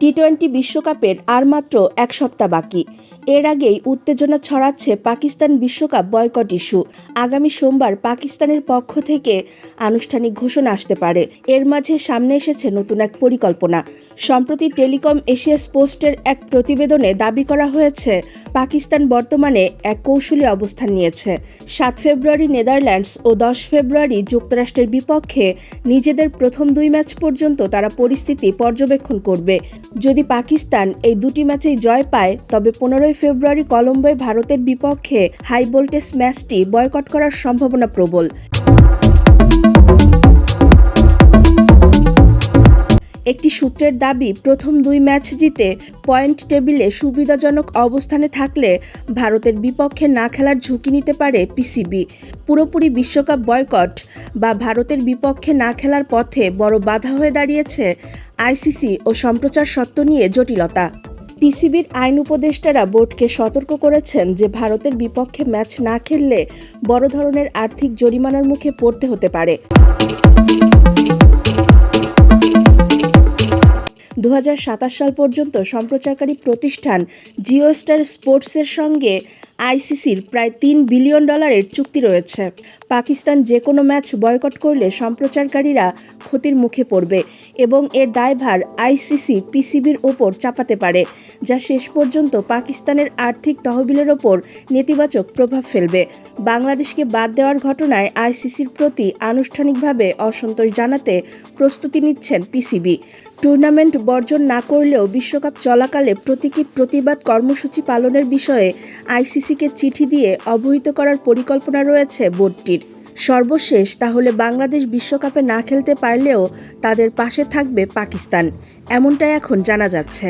T twenty বিশ্বকাপের আর মাত্র এক সপ্তাহ বাকি। এর আগেই উত্তেজনা ছড়াচ্ছে পাকিস্তান বিশ্বকাপ বয়কট ইস্যু। আগামী সোমবার পাকিস্তানের পক্ষ থেকে আনুষ্ঠানিক ঘোষণা আসতে পারে। এর মাঝে সামনে এসেছে নতুন এক পরিকল্পনা। সম্প্রতি টেলিকম এশিয়া পোস্টের এক প্রতিবেদনে দাবি করা হয়েছে, পাকিস্তান বর্তমানে এক কৌশলী অবস্থান নিয়েছে। সাত ফেব্রুয়ারি নেদারল্যান্ডস ও দশ ফেব্রুয়ারি যুক্তরাষ্ট্রের বিপক্ষে নিজেদের প্রথম দুই ম্যাচ পর্যন্ত তারা পরিস্থিতি পর্যবেক্ষণ করবে। যদি পাকিস্তান এই দুটি ম্যাচেই জয় পায়, তবে পনেরোই ফেব্রুয়ারি কলম্বোয় ভারতের বিপক্ষে হাই ভোল্টেজ ম্যাচটি বয়কট করার সম্ভাবনা প্রবল। একটি সূত্রের দাবি, প্রথম দুই ম্যাচ জিতে পয়েন্ট টেবিলে সুবিধাজনক অবস্থানে থাকলে ভারতের বিপক্ষে না খেলার ঝুঁকি নিতে পারে পিসিবি। পুরোপুরি বিশ্বকাপ বয়কট বা ভারতের বিপক্ষে না খেলার পথে বড় বাধা হয়ে দাঁড়িয়েছে আইসিসি ও সম্প্রচার সত্ত্ব নিয়ে জটিলতা। পিসিবির আইন উপদেষ্টারা বোর্ডকে সতর্ক করেছেন যে ভারতের বিপক্ষে ম্যাচ না খেললে বড় ধরনের আর্থিক জরিমানার মুখে পড়তে হতে পারে। দু হাজার সাতাশ সাল পর্যন্ত সম্প্রচারকারী প্রতিষ্ঠান জিওস্টার স্পোর্টসের সঙ্গে আইসিসির প্রায় তিন বিলিয়ন ডলারের চুক্তি রয়েছে। পাকিস্তান যে কোনো ম্যাচ বয়কট করলে সম্প্রচারকারীরা ক্ষতির মুখে পড়বে এবং এর দায়ভার আইসিসি পিসিবির ওপর চাপাতে পারে, যা শেষ পর্যন্ত পাকিস্তানের আর্থিক তহবিলের ওপর নেতিবাচক প্রভাব ফেলবে। বাংলাদেশকে বাদ দেওয়ার ঘটনায় আইসিসির প্রতি আনুষ্ঠানিকভাবে অসন্তোষ জানাতে প্রস্তুতি নিচ্ছেন পিসিবি। টুর্নামেন্ট বর্জন না করলেও বিশ্বকাপ চলাকালে প্রতীকী প্রতিবাদ কর্মসূচি পালনের বিষয়ে আইসিসিকে চিঠি দিয়ে অবহিত করার পরিকল্পনা রয়েছে বোর্ডটির। সর্বশেষ তাহলে বাংলাদেশ বিশ্বকাপে না খেলতে পারলেও তাদের পাশে থাকবে পাকিস্তান, এমনটাই এখন জানা যাচ্ছে।